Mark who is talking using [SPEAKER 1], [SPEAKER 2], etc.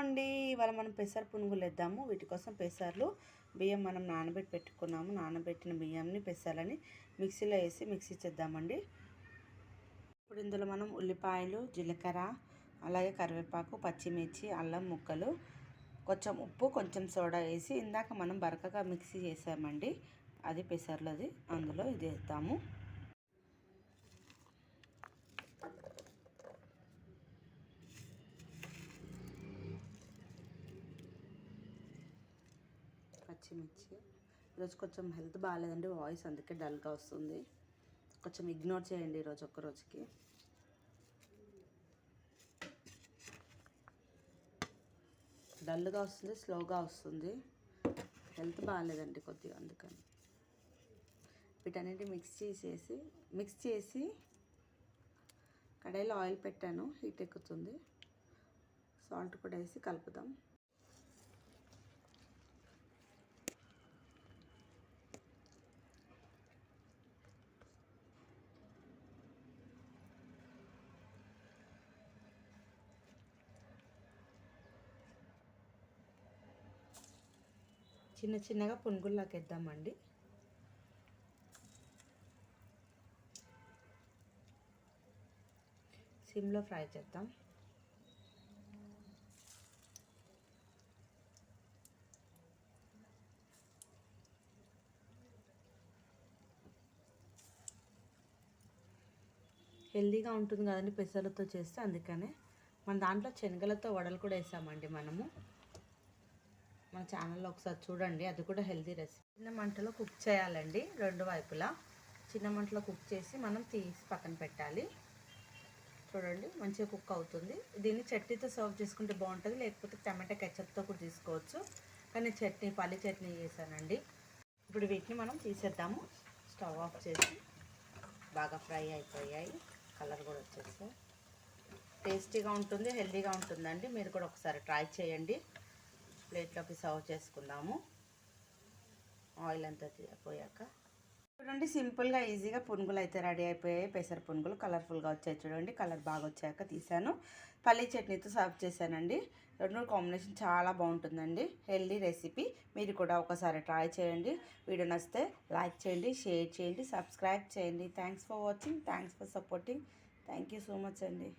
[SPEAKER 1] అండి. ఇవాళ మనం పెసర పునుగులు వేద్దాము వీటి కోసం పెసర్లు బియ్యం మనం నానబెట్టి పెట్టుకున్నాము. నానబెట్టిన బియ్యంని పెసర్లని మిక్సీలో వేసి మిక్సీ చేద్దామండి. ఇప్పుడు ఇందులో మనం ఉల్లిపాయలు జీలకర్ర అలాగే కరివేపాకు పచ్చిమిర్చి అల్లం ముక్కలు కొంచెం ఉప్పు కొంచెం సోడా వేసి ఇందాక మనం బరకగా మిక్సీ చేసామండి. అది పెసర్లది. అందులో ఇది వేద్దాము. పచ్చిమిర్చి. ఈరోజు కొంచెం హెల్త్ బాగాలేదండి వాయిస్ అందుకే డల్గా వస్తుంది. కొంచెం ఇగ్నోర్ చేయండి ఈరోజు ఒక్క రోజుకి. డల్గా వస్తుంది స్లోగా వస్తుంది. హెల్త్ బాగాలేదండి కొద్దిగా అందుకని. వీటన్నిటి మిక్స్ చేసేసి మిక్స్ చేసి కడాయిలో ఆయిల్ పెట్టాను హీట్ ఎక్కుతుంది. సాల్ట్ కూడా వేసి కలుపుదాం. చిన్న చిన్నగా పునుగుల్లాకేద్దామండి సిమ్లో ఫ్రై చేద్దాం. హెల్దీగా ఉంటుంది కదండి పెసలతో చేస్తే అందుకనే మన దాంట్లో శనగలతో వడలు కూడా వేసామండి మనము. మన ఛానల్లో ఒకసారి చూడండి. అది కూడా హెల్తీ రెసిపీ చిన్న మంటలో కుక్ చేయాలండి రెండు వైపులా. చిన్న మంటలో కుక్ చేసి మనం తీసి పక్కన పెట్టాలి. చూడండి మంచిగా కుక్ అవుతుంది. దీన్ని చట్నీతో సర్వ్ చేసుకుంటే బాగుంటుంది. లేకపోతే టమాటా కెచ్చప్తో కూడా తీసుకోవచ్చు. కానీ చట్నీ పల్లి చట్నీ చేశానండి. ఇప్పుడు వీటిని మనం తీసేద్దాము. స్టవ్ ఆఫ్ చేసి బాగా ఫ్రై అయిపోయాయి. కలర్ కూడా వచ్చేసాయి. టేస్టీగా ఉంటుంది హెల్తీగా ఉంటుందండి. మీరు కూడా ఒకసారి ట్రై చేయండి. ప్లేట్లోకి సర్వ్ చేసుకుందాము. ఆయిల్ అంతా పోయాక. చూడండి సింపుల్గా ఈజీగా పునుగులు అయితే రెడీ అయిపోయాయి. పెసర పునుగులు కలర్ఫుల్గా వచ్చాయి చూడండి. కలర్ బాగా వచ్చాక తీసాను పల్లీ చట్నీతో సర్వ్ చేశానండి. రెండు కాంబినేషన్ చాలా బాగుంటుందండి. Healthy recipe. మీరు కూడా ఒకసారి ట్రై చేయండి. వీడియో నచ్చితే లైక్ చేయండి షేర్ చేయండి సబ్స్క్రైబ్ చేయండి. Thanks for watching thanks for supporting thank you so much అండి.